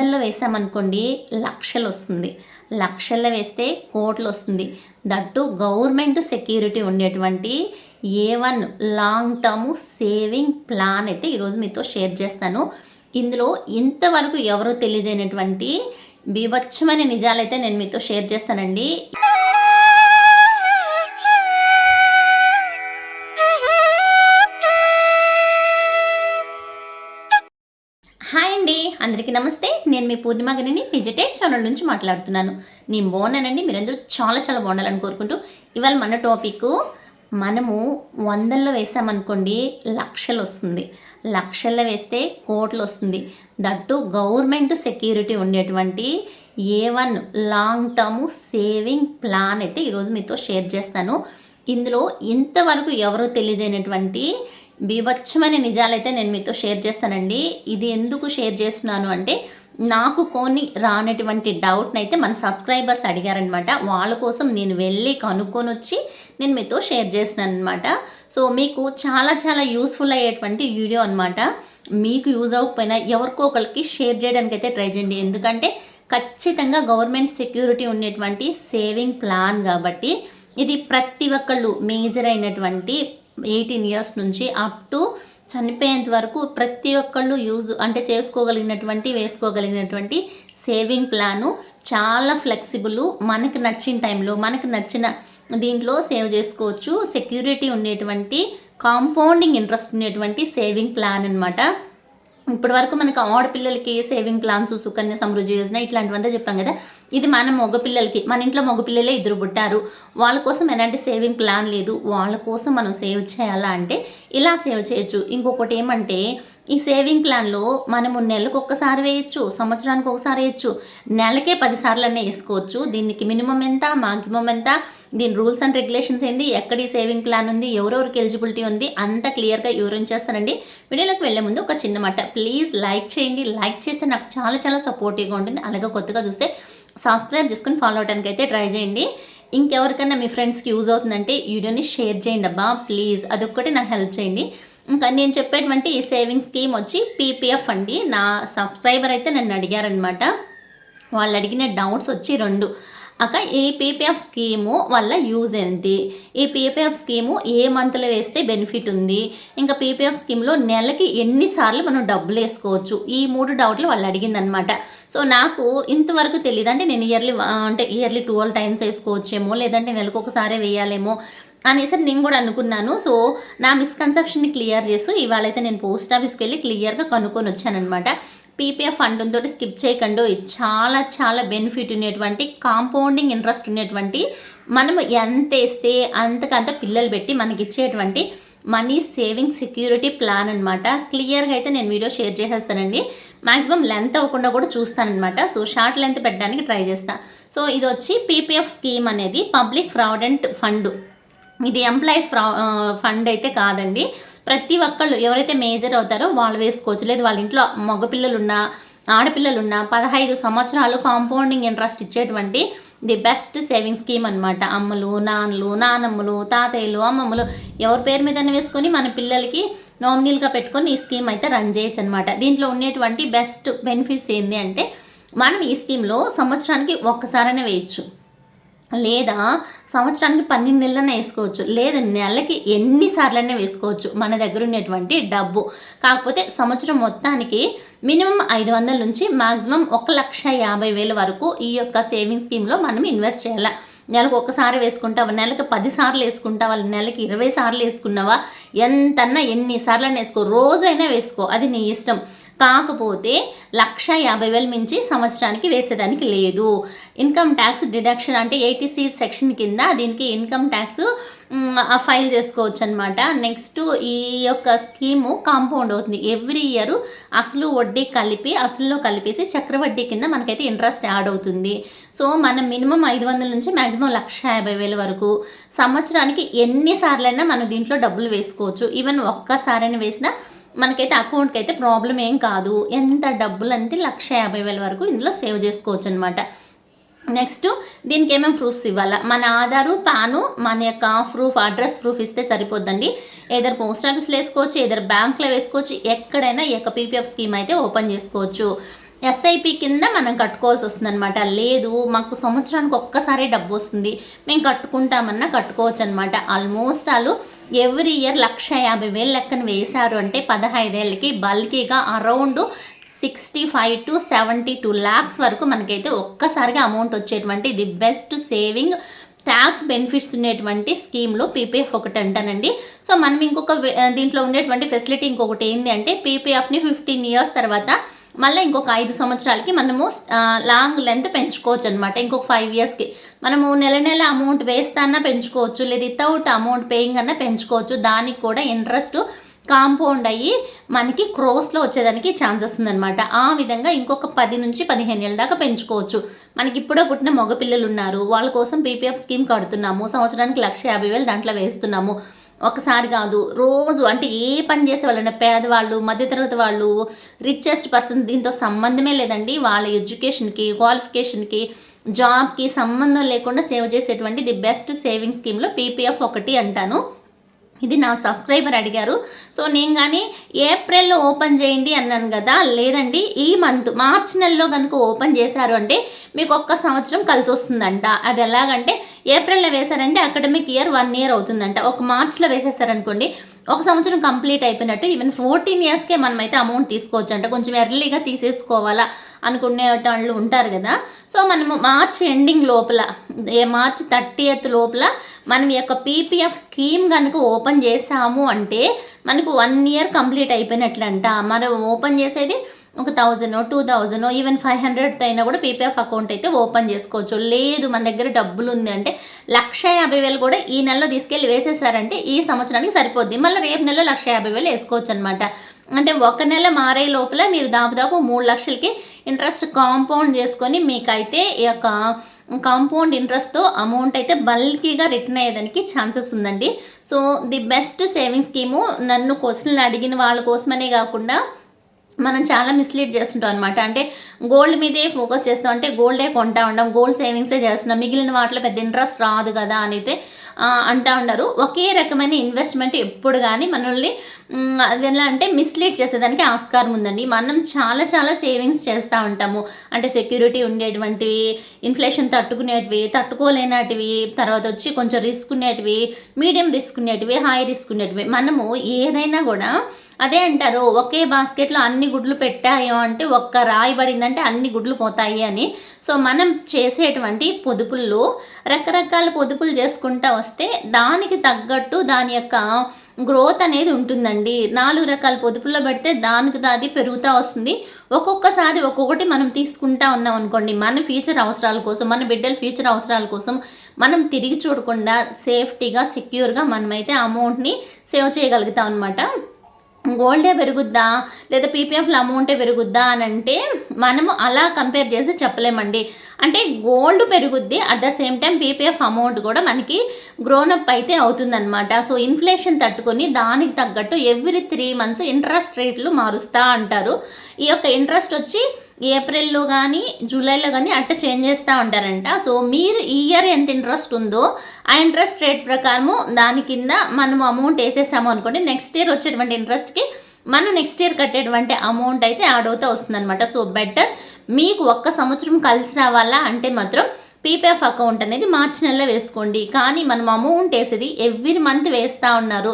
వందల్లో వేసామనుకోండి లక్షలు వస్తుంది లక్షల్లో వేస్తే కోట్లు వస్తుంది దట్టు గవర్నమెంట్ సెక్యూరిటీ ఉండేటువంటి A one long term saving plan అయితే ఈరోజు మీతో షేర్ చేస్తాను. ఇందులో ఇంతవరకు ఎవరు తెలియజేయనటువంటి బీభత్సమైన నిజాలైతే నేను మీతో షేర్ చేస్తానండి. అందరికీ నమస్తే. నేను మీ పూర్ణిమ గనిని పిజిటేక్ ఛానల్ నుంచి మాట్లాడుతున్నాను. నేను బాగున్నానండి. మీరందరూ చాలా చాలా బాగుండాలని కోరుకుంటూ ఇవాళ మన టాపిక్ మనము వందల్లో వేసామనుకోండి లక్షలు వస్తుంది. లక్షల్లో వేస్తే కోట్లు వస్తుంది. దట్టు గవర్నమెంట్ సెక్యూరిటీ ఉండేటువంటి A one long term saving plan అయితే ఈరోజు మీతో షేర్ చేస్తాను. ఇందులో ఇంతవరకు ఎవరు తెలియజేయనటువంటి బీభత్సమైన నిజాలైతే నేను మీతో షేర్ చేస్తానండి. ఇది ఎందుకు షేర్ చేస్తున్నాను అంటే నాకు కొన్ని రానటువంటి డౌట్ని అయితే మన సబ్స్క్రైబర్స్ అడిగారనమాట వాళ్ళ కోసం నేను వెళ్ళి కనుక్కొని వచ్చి నేను మీతో షేర్ చేసినాను అనమాట సో మీకు చాలా చాలా యూస్ఫుల్ అయ్యేటువంటి వీడియో అనమాట మీకు యూజ్ అవ్వకపోయినా ఎవరికో ఒకరికి షేర్ చేయడానికి అయితే ట్రై చేయండి. ఎందుకంటే ఖచ్చితంగా గవర్నమెంట్ సెక్యూరిటీ ఉండేటువంటి సేవింగ్ ప్లాన్ కాబట్టి ఇది ప్రతి ఒక్కళ్ళు మేజర్ అయినటువంటి ఎయిటీన్ ఇయర్స్ నుంచి అప్ టు చనిపోయేంత వరకు ప్రతి ఒక్కళ్ళు యూజ్ అంటే చేసుకోగలిగినటువంటి వేసుకోగలిగినటువంటి సేవింగ్ ప్లాను చాలా ఫ్లెక్సిబుల్ మనకు నచ్చిన టైంలో మనకు నచ్చిన దీంట్లో సేవ్ చేసుకోవచ్చు. సెక్యూరిటీ ఉండేటువంటి కాంపౌండింగ్ ఇంట్రెస్ట్ ఉండేటువంటి సేవింగ్ ప్లాన్ అనమాట ఇప్పటి వరకు మనకు ఆడపిల్లలకి సేవింగ్ ప్లాన్స్ సుకన్య సమృద్ధి యోజన ఇట్లాంటివంతా చెప్పాం కదా. ఇది మన మగపిల్లలకి మన ఇంట్లో మగపిల్లలే ఇద్దరు పుట్టారు. వాళ్ళ కోసం ఎలాంటి సేవింగ్ ప్లాన్ లేదు. వాళ్ళ కోసం మనం సేవ్ చేయాలా అంటే ఇలా సేవ్ చేయొచ్చు. ఇంకొకటి ఏమంటే ఈ సేవింగ్ ప్లాన్లో మనము నెలకు ఒక్కసారి వేయచ్చు సంవత్సరానికి ఒకసారి వేయచ్చు నెలకే పదిసార్లు అనే వేసుకోవచ్చు. దీనికి మినిమం ఎంత మాక్సిమం ఎంత దీని రూల్స్ అండ్ రెగ్యులేషన్స్ ఏంది ఎక్కడ ఈ సేవింగ్ ప్లాన్ ఉంది ఎవరెవరికి ఎలిజిబిలిటీ ఉంది అంత క్లియర్గా వివరించేస్తానండి వీడియోలోకి వెళ్ళే ముందు ఒక చిన్న మాట ప్లీజ్ లైక్ చేయండి. లైక్ చేస్తే నాకు చాలా చాలా సపోర్టివ్గా ఉంటుంది. అలాగే కొత్తగా చూస్తే సబ్స్క్రైబ్ చేసుకుని ఫాలో అవడానికి అయితే ట్రై చేయండి. ఇంకెవరికైనా మీ ఫ్రెండ్స్కి యూజ్ అవుతుందంటే వీడియోని షేర్ చేయండి అబ్బా. ప్లీజ్ అదొక్కటి నాకు హెల్ప్ చేయండి. ఇంకా నేను చెప్పేటువంటి ఈ సేవింగ్ స్కీమ్ వచ్చి పీపీఎఫ్ అండి. నా సబ్స్క్రైబర్ అయితే నన్ను అడిగారనమాట వాళ్ళు అడిగిన డౌట్స్ వచ్చి రెండు. అక్క ఈ పీపీఎఫ్ స్కీము వల్ల యూజ్ ఏంటి? ఈ పీపీఎఫ్ స్కీము ఏ మంత్లో వేస్తే బెనిఫిట్ ఉంది? ఇంకా పీపీఎఫ్ స్కీమ్లో నెలకి ఎన్నిసార్లు మనం డబ్బులు వేసుకోవచ్చు? ఈ మూడు డౌట్లు వాళ్ళు అడిగిందనమాట. సో నాకు ఇంతవరకు తెలియదు అంటే నేను ఇయర్లీ అంటే ఇయర్లీ ట్వెల్వ్ టైమ్స్ వేసుకోవచ్చేమో లేదంటే నెలకు ఒకసారి వేయాలేమో అనేసి నేను కూడా అనుకున్నాను. సో నా మిస్కన్సెప్షన్ని క్లియర్ చేస్తూ ఇవాళైతే నేను పోస్ట్ ఆఫీస్కి వెళ్ళి క్లియర్గా కనుక్కొని వచ్చానమాట పీపీఎఫ్ ఫండ్ ఉంతో స్కిప్ చేయకుండా. చాలా చాలా బెనిఫిట్ ఉండేటువంటి కాంపౌండింగ్ ఇంట్రెస్ట్ ఉండేటువంటి మనం ఎంత వేస్తే అంతకంత పిల్లలు పెట్టి మనకి ఇచ్చేటువంటి మనీ సేవింగ్ సెక్యూరిటీ ప్లాన్ అనమాట క్లియర్గా అయితే నేను వీడియో షేర్ చేసేస్తానండి. మాక్సిమం లెంత్ అవ్వకుండా కూడా చూస్తానమాట సో షార్ట్ లెంత్ పెట్టడానికి ట్రై చేస్తాను సో ఇది వచ్చి పీపీఎఫ్ స్కీమ్ అనేది పబ్లిక్ ఫ్రాడెంట్ ఫండ్ ఇది ఎంప్లాయీస్ ఫండ్ అయితే కాదండి. ప్రతి ఒక్కళ్ళు ఎవరైతే మేజర్ అవుతారో వాళ్ళు వేసుకోవచ్చు. లేదు వాళ్ళ ఇంట్లో మగపిల్లలు ఉన్నా ఆడపిల్లలు ఉన్న పదహైదు సంవత్సరాలు కాంపౌండింగ్ ఇంట్రెస్ట్ ఇచ్చేటువంటి ది బెస్ట్ సేవింగ్ స్కీమ్ అనమాట అమ్మలు నాన్నలు నానమ్మలు తాతయ్యలు అమ్మమ్మలు ఎవరి పేరు మీద వేసుకొని మన పిల్లలకి నామినీలుగా పెట్టుకొని ఈ స్కీమ్ అయితే రన్ చేయొచ్చు అనమాట దీంట్లో ఉండేటువంటి బెస్ట్ బెనిఫిట్స్ ఏంటి అంటే మనం ఈ స్కీమ్లో సంవత్సరానికి ఒక్కసారైనా వేయచ్చు. లేదా సంవత్సరానికి పన్నెండు నెలలనే వేసుకోవచ్చు. లేదా నెలకి ఎన్నిసార్లనే వేసుకోవచ్చు మన దగ్గర ఉన్నటువంటి డబ్బు. కాకపోతే సంవత్సరం మొత్తానికి మినిమం ఐదు వందల నుంచి మాక్సిమం ఒక లక్ష యాభై వేల వరకు ఈ యొక్క సేవింగ్ స్కీమ్లో మనం ఇన్వెస్ట్ చేయాలి. నెలకు ఒకసారి వేసుకుంటావా? నెలకు పది సార్లు వేసుకుంటావా? నెలకి ఇరవై సార్లు వేసుకున్నావా? ఎంతన్నా ఎన్నిసార్లు వేసుకో. రోజైనా వేసుకో. అది నీ ఇష్టం. కాకపోతే లక్ష యాభై వేలు మించి సంవత్సరానికి వేసేదానికి లేదు. ఇన్కమ్ ట్యాక్స్ డిడక్షన్ అంటే ఏటీసీ సెక్షన్ కింద దీనికి ఇన్కమ్ ట్యాక్స్ ఫైల్ చేసుకోవచ్చు అనమాట నెక్స్ట్ ఈ యొక్క స్కీము కాంపౌండ్ అవుతుంది. ఎవ్రీ ఇయర్ అసలు వడ్డీ కలిపి అసలులో కలిపేసి చక్రవడ్డీ కింద మనకైతే ఇంట్రెస్ట్ యాడ్ అవుతుంది. సో మనం మినిమం ఐదు వందల నుంచి మ్యాక్సిమం లక్ష యాభై వేల వరకు సంవత్సరానికి ఎన్నిసార్లైనా మనం దీంట్లో డబ్బులు వేసుకోవచ్చు. ఈవెన్ ఒక్కసారైనా వేసినా మనకైతే అకౌంట్కి అయితే ప్రాబ్లం ఏం కాదు. ఎంత డబ్బులు అంటే లక్ష యాభై వేల వరకు ఇందులో సేవ్ చేసుకోవచ్చు అనమాట నెక్స్ట్ దీనికి ఏమేమి ప్రూఫ్స్ ఇవ్వాలా? మన ఆధారు పాను మన యొక్క ప్రూఫ్ అడ్రస్ ప్రూఫ్ ఇస్తే సరిపోద్దండి. ఏదైనా పోస్ట్ ఆఫీస్లో వేసుకోవచ్చు ఏదైనా బ్యాంక్లో వేసుకోవచ్చు ఎక్కడైనా ఈ యొక్క పీపీఎఫ్ స్కీమ్ అయితే ఓపెన్ చేసుకోవచ్చు. ఎస్ఐపి కింద మనం కట్టుకోవాల్సి వస్తుందన్నమాట. లేదు మాకు సంవత్సరానికి ఒక్కసారి డబ్బు వస్తుంది. మేము కట్టుకుంటామన్నా కట్టుకోవచ్చు అనమాట ఆల్మోస్ట్ వాళ్ళు ఎవ్రీ ఇయర్ లక్ష యాభై వేలు లెక్కన వేశారు అంటే పదహైదేళ్ళకి బల్కీగా around sixty five to seventy two lakhs వరకు మనకైతే ఒక్కసారిగా అమౌంట్ వచ్చేటువంటి the best saving tax benefits ఉండేటువంటి స్కీమ్లో పీపీఎఫ్ ఒకటి అంటానండి. సో మనం ఇంకొక దీంట్లో ఉండేటువంటి ఫెసిలిటీ ఇంకొకటి ఏంటి అంటే పీపీఎఫ్ని ఫిఫ్టీన్ ఇయర్స్ తర్వాత మళ్ళీ ఇంకొక ఐదు సంవత్సరాలకి మనము లాంగ్ లెంత్ పెంచుకోవచ్చు అనమాట ఇంకొక ఫైవ్ ఇయర్స్కి మనము నెల నెల అమౌంట్ వేస్తానా పెంచుకోవచ్చు లేదా వితౌట్ అమౌంట్ పేయింగ్ అన్నా పెంచుకోవచ్చు. దానికి కూడా ఇంట్రెస్ట్ కాంపౌండ్ అయ్యి మనకి క్రోస్లో వచ్చేదానికి ఛాన్సెస్ ఉందన్నమాట. ఆ విధంగా ఇంకొక పది నుంచి పదిహేను ఏళ్ళ దాకా పెంచుకోవచ్చు. మనకి ఇప్పుడే పుట్టిన మగపిల్లలు ఉన్నారు. వాళ్ళ కోసం పీపీఎఫ్ స్కీమ్ కడుతున్నాము. సంవత్సరానికి లక్ష యాభై వేలు దాంట్లో వేస్తున్నాము. ఒకసారి కాదు రోజు అంటే ఏ పని చేసే వాళ్ళైనా పేదవాళ్ళు మధ్యతరగతి వాళ్ళు రిచెస్ట్ పర్సన్ దీంతో సంబంధమే లేదండి. వాళ్ళ ఎడ్యుకేషన్కి క్వాలిఫికేషన్కి జాబ్కి సంబంధం లేకుండా సేవ్ చేసేటువంటి ది బెస్ట్ సేవింగ్ స్కీమ్లో పీపీఎఫ్ ఒకటి అంటాను. ఇది నా సబ్స్క్రైబర్ అడిగారు. సో నేను కానీ ఏప్రిల్లో ఓపెన్ చేయండి అన్నాను కదా లేదండి ఈ మంత్ మార్చ్ నెలలో కనుక ఓపెన్ చేశారు అంటే మీకు ఒక్క సంవత్సరం కలిసి వస్తుందంట. అది ఎలాగంటే ఏప్రిల్లో వేశారంటే అకాడమిక్ ఇయర్ వన్ ఇయర్ అవుతుందంట. ఒక మార్చ్లో వేసేసారనుకోండి ఒక సంవత్సరం కంప్లీట్ అయిపోయినట్టు ఈవెన్ ఫోర్టీన్ ఇయర్స్కే మనమైతే అమౌంట్ తీసుకోవచ్చు అంట కొంచెం ఎర్లీగా తీసేసుకోవాలా అనుకునే వాళ్ళు ఉంటారు కదా. సో మనము మార్చ్ ఎండింగ్ లోపల ఏ మార్చ్ థర్టీ లోపల మనం ఈ యొక్క పీపీఎఫ్ స్కీమ్ కనుక ఓపెన్ చేసాము అంటే మనకు వన్ ఇయర్ కంప్లీట్ అయిపోయినట్లంట. మనం ఓపెన్ చేసేది ఒక thousand two thousand even five hundred అయినా కూడా పీపీఎఫ్ అకౌంట్ అయితే ఓపెన్ చేసుకోవచ్చు. లేదు మన దగ్గర డబ్బులు ఉంది అంటే లక్ష యాభై వేలు కూడా ఈ నెలలో తీసుకెళ్ళి వేసేసారంటే ఈ సంవత్సరానికి సరిపోద్ది. మళ్ళీ రేపు నెలలో లక్ష యాభై వేలు వేసుకోవచ్చు అనమాట అంటే ఒక నెల మారే లోపల మీరు దాదాపు మూడు లక్షలకి ఇంట్రెస్ట్ కాంపౌండ్ చేసుకొని మీకైతే ఈ యొక్క కాంపౌండ్ ఇంట్రెస్ట్తో అమౌంట్ అయితే బల్కీగా రిటర్న్ అయ్యేదానికి ఛాన్సెస్ ఉందండి. So the best saving scheme నన్ను క్వశ్చన్లు అడిగిన వాళ్ళ కోసమనే కాకుండా మనం చాలా మిస్లీడ్ చేస్తుంటాం అనమాట అంటే గోల్డ్ మీదే ఫోకస్ చేస్తాం అంటే గోల్డే కొంటా ఉండం గోల్డ్ సేవింగ్సే చేస్తున్నాం. మిగిలిన వాటిలో పెద్ద ఇంట్రెస్ట్ రాదు కదా అని అయితే అంటా ఉన్నారు ఒకే రకమైన ఇన్వెస్ట్మెంట్ ఎప్పుడు కానీ మనల్ని మ్, అది ఎలా అంటే మిస్లీడ్ చేసేదానికి ఆస్కారం ఉందండి. మనం చాలా చాలా సేవింగ్స్ చేస్తూ ఉంటాము. అంటే సెక్యూరిటీ ఉండేటువంటివి ఇన్ఫ్లేషన్ తట్టుకునేటివి తట్టుకోలేనటివి తర్వాత వచ్చి కొంచెం రిస్క్ ఉండేటివి మీడియం రిస్క్ ఉండేటివి హై రిస్క్ ఉండేటివి. మనము ఏదైనా కూడా అదే అంటారు ఒకే బాస్కెట్లో అన్ని గుడ్లు పెట్టాయో అంటే ఒక్క రాయి పడిందంటే అన్ని గుడ్లు పోతాయి అని. సో మనం చేసేటువంటి పొదుపుల్లో రకరకాల పొదుపులు చేసుకుంటా వస్తే దానికి తగ్గట్టు దాని యొక్క గ్రోత్ అనేది ఉంటుందండి. నాలుగు రకాల పొదుపుల్లో పెడితే దానికి అది పెరుగుతూ వస్తుంది. ఒక్కొక్కసారి ఒక్కొక్కటి మనం తీసుకుంటా ఉన్నాం అనుకోండి మన ఫ్యూచర్ అవసరాల కోసం మన బిడ్డల ఫ్యూచర్ అవసరాల కోసం మనం తిరిగి చూడకుండా సేఫ్టీగా సెక్యూర్గా మనమైతే అమౌంట్ని సేవ్ చేయగలుగుతాం అనమాట గోల్డే పెరుగుద్దా? లేదా పీపీఎఫ్ల అమౌంటే పెరుగుద్దా అని అంటే మనము అలా కంపేర్ చేసి చెప్పలేమండి. అంటే గోల్డ్ పెరుగుద్ది at the same time PPF amount కూడా మనకి గ్రోనప్ అయితే అవుతుందన్నమాట. సో ఇన్ఫ్లేషన్ తట్టుకొని దానికి తగ్గట్టు ఎవ్రీ త్రీ మంత్స్ ఇంట్రెస్ట్ రేట్లు మారుస్తూ అంటారు. ఈ యొక్క ఇంట్రెస్ట్ వచ్చి ఏప్రిల్లో కానీ జూలైలో కానీ అట్ట చేంజ్ చేస్తూ ఉంటారంట. సో మీరు ఈ ఇయర్ ఎంత ఇంట్రెస్ట్ ఉందో ఆ ఇంట్రెస్ట్ రేట్ ప్రకారము దాని కింద మనం అమౌంట్ వేసేసాము అనుకోండి నెక్స్ట్ ఇయర్ వచ్చేటువంటి ఇంట్రెస్ట్కి మనం నెక్స్ట్ ఇయర్ కట్టేటువంటి అమౌంట్ అయితే యాడ్ అవుతూ వస్తుందన్నమాట. సో బెటర్ మీకు ఒక్క సంవత్సరం కలిసి రావాలా అంటే మాత్రం పీపీఎఫ్ అకౌంట్ అనేది మార్చి నెలలో వేసుకోండి. కానీ మనం అమౌంట్ వేసేది ఎవ్రీ మంత్ వేస్తూ ఉన్నారు.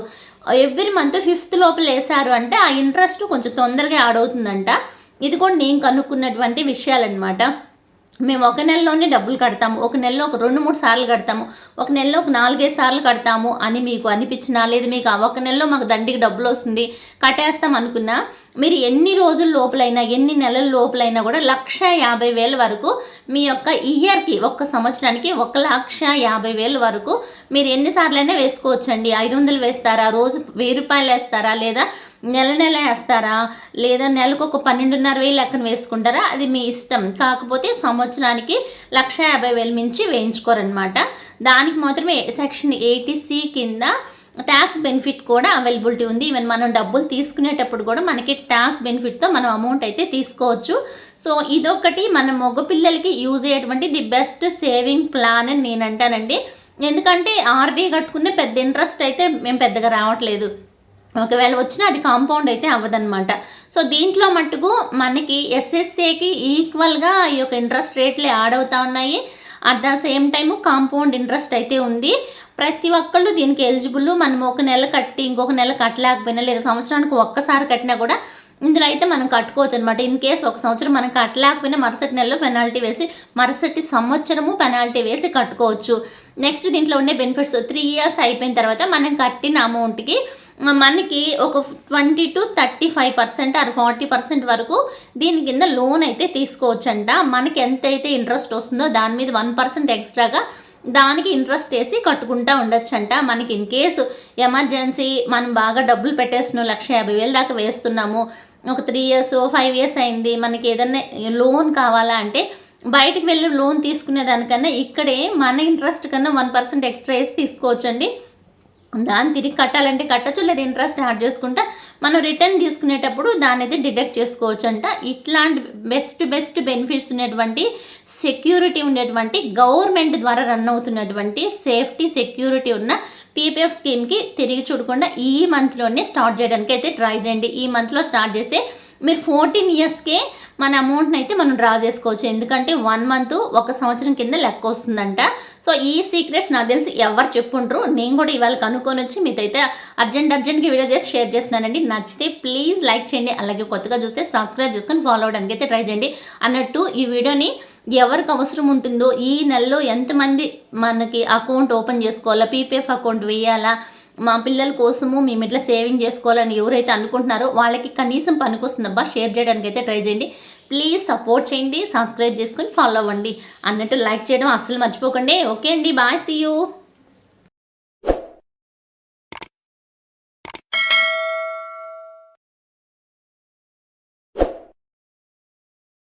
ఎవ్రీ మంత్ ఫిఫ్త్ లోపల వేసారు అంటే ఆ ఇంట్రెస్ట్ కొంచెం తొందరగా యాడ్ అవుతుందంట. ఇది కూడా నేను కనుక్కున్నటువంటి విషయాలన్నమాట. మేము ఒక నెలలోనే డబ్బులు కడతాము ఒక నెలలో ఒక రెండు మూడు సార్లు కడతాము ఒక నెలలో ఒక నాలుగైదు సార్లు కడతాము అని మీకు అనిపించినా లేదు మీకు ఒక నెలలో మాకు దండికి డబ్బులు వస్తుంది కట్టేస్తాం అనుకున్నా మీరు ఎన్ని రోజుల లోపలైనా ఎన్ని నెలల లోపలైనా కూడా లక్ష యాభై వేల వరకు మీ యొక్క ఇయర్కి ఒక్క సంవత్సరానికి ఒక లక్ష యాభై వేల వరకు మీరు ఎన్నిసార్లైనా వేసుకోవచ్చండి? ఐదు వందలు వేస్తారా? రోజు వెయ్యి రూపాయలు వేస్తారా? లేదా నెల నెల వేస్తారా? లేదా నెలకు ఒక పన్నెండున్నర వేలు లెక్కన వేసుకుంటారా? అది మీ ఇష్టం. కాకపోతే సంవత్సరానికి లక్ష యాభై వేలు మించి వేయించుకోరనమాట దానికి మాత్రమే సెక్షన్ ఎయిటీ సి కింద ట్యాక్స్ బెనిఫిట్ కూడా అవైలబిలిటీ ఉంది. ఈవెన్ మనం డబ్బులు తీసుకునేటప్పుడు కూడా మనకి ట్యాక్స్ బెనిఫిట్తో మనం అమౌంట్ అయితే తీసుకోవచ్చు. సో ఇదొకటి మన మగపిల్లలకి యూజ్ అయ్యేటువంటి ది బెస్ట్ సేవింగ్ ప్లాన్ అని నేను అంటానండి. ఎందుకంటే ఆర్డీ కట్టుకునే పెద్ద ఇంట్రెస్ట్ అయితే మేము పెద్దగా రావట్లేదు. ఒకవేళ వచ్చినా అది కాంపౌండ్ అయితే అవ్వదన్నమాట. సో దీంట్లో మట్టుకు మనకి ఎస్ఎస్ఏకి ఈక్వల్గా ఈ యొక్క ఇంట్రెస్ట్ రేట్లు యాడ్ అవుతూ ఉన్నాయి. At the same time compound interest అయితే ఉంది. ప్రతి ఒక్కళ్ళు దీనికి ఎలిజిబుల్ మనం ఒక నెల కట్టి ఇంకొక నెల కట్టలేకపోయినా లేదా సంవత్సరానికి ఒక్కసారి కట్టినా కూడా ఇందులో అయితే మనం కట్టుకోవచ్చు అనమాట ఇన్ కేస్ ఒక సంవత్సరం మనం కట్టలేకపోయినా మరుసటి నెలలో పెనాల్టీ వేసి మరుసటి సంవత్సరము పెనాల్టీ వేసి కట్టుకోవచ్చు. నెక్స్ట్ దీంట్లో ఉండే బెనిఫిట్స్ త్రీ ఇయర్స్ అయిపోయిన తర్వాత మనం కట్టిన అమౌంట్కి మనకి ఒక twenty to thirty five percent or forty percent వరకు దీని కింద లోన్ అయితే తీసుకోవచ్చంట. మనకి ఎంతైతే ఇంట్రెస్ట్ వస్తుందో దాని మీద వన్ పర్సెంట్ ఎక్స్ట్రాగా దానికి ఇంట్రెస్ట్ వేసి కట్టుకుంటా ఉండొచ్చంట. మనకి ఇన్ కేసు ఎమర్జెన్సీ మనం బాగా డబ్బులు పెట్టేస్తున్నాం లక్ష యాభై వేలు దాకా వేస్తున్నాము ఒక త్రీ ఇయర్స్ ఫైవ్ ఇయర్స్ అయింది మనకి ఏదైనా లోన్ కావాలా అంటే బయటికి వెళ్ళి లోన్ తీసుకునే దానికన్నా ఇక్కడే మన ఇంట్రెస్ట్ కన్నా వన్ పర్సెంట్ ఎక్స్ట్రా వేసి తీసుకోవచ్చండి. దాన్ని తిరిగి కట్టాలంటే కట్టచ్చు లేదా ఇంట్రెస్ట్ యాడ్ చేసుకుంటా మనం రిటర్న్ తీసుకునేటప్పుడు దాని అయితే డిడక్ట్ చేసుకోవచ్చు అంట ఇట్లాంటి బెస్ట్ బెస్ట్ బెనిఫిట్స్ ఉన్నటువంటి సెక్యూరిటీ ఉండేటువంటి గవర్నమెంట్ ద్వారా రన్ అవుతున్నటువంటి సేఫ్టీ సెక్యూరిటీ ఉన్న పీపీఎఫ్ స్కీమ్కి తిరిగి చూడకుండా ఈ మంత్లోనే స్టార్ట్ చేయడానికి అయితే ట్రై చేయండి. ఈ మంత్లో స్టార్ట్ చేస్తే మీరు ఫోర్టీన్ ఇయర్స్కే మన అమౌంట్ని అయితే మనం డ్రా చేసుకోవచ్చు. ఎందుకంటే వన్ మంత్ ఒక సంవత్సరం కింద లెక్క వస్తుందంట. సో ఈ సీక్రెట్స్ నాకు తెలిసి ఎవరు చెప్పుంటారు నేను కూడా ఇవాళ కనుక్కొని వచ్చి మీతో అయితే అర్జెంట్ అర్జెంట్గా వీడియో చేసి షేర్ చేస్తున్నానండి. నచ్చితే ప్లీజ్ లైక్ చేయండి. అలాగే కొత్తగా చూస్తే సబ్స్క్రైబ్ చేసుకొని ఫాలో అవడానికి అయితే ట్రై చేయండి. అన్నట్టు ఈ వీడియోని ఎవరికి అవసరం ఉంటుందో ఈ నెలలో ఎంతమంది మనకి అకౌంట్ ఓపెన్ చేసుకోవాలా పీపీఎఫ్ అకౌంట్ వేయాలా మా పిల్లల కోసము మేము ఇట్లా సేవింగ్ చేసుకోవాలని ఎవరైతే అనుకుంటున్నారో వాళ్ళకి కనీసం పనికొస్తుందబ్బా షేర్ చేయడానికి అయితే ట్రై చేయండి. ప్లీజ్ సపోర్ట్ చేయండి సబ్స్క్రైబ్ చేసుకొని ఫాలో అవ్వండి. అన్నట్టు లైక్ చేయడం అస్సలు మర్చిపోకండి. ఓకే అండి బాయ్ సీ యూ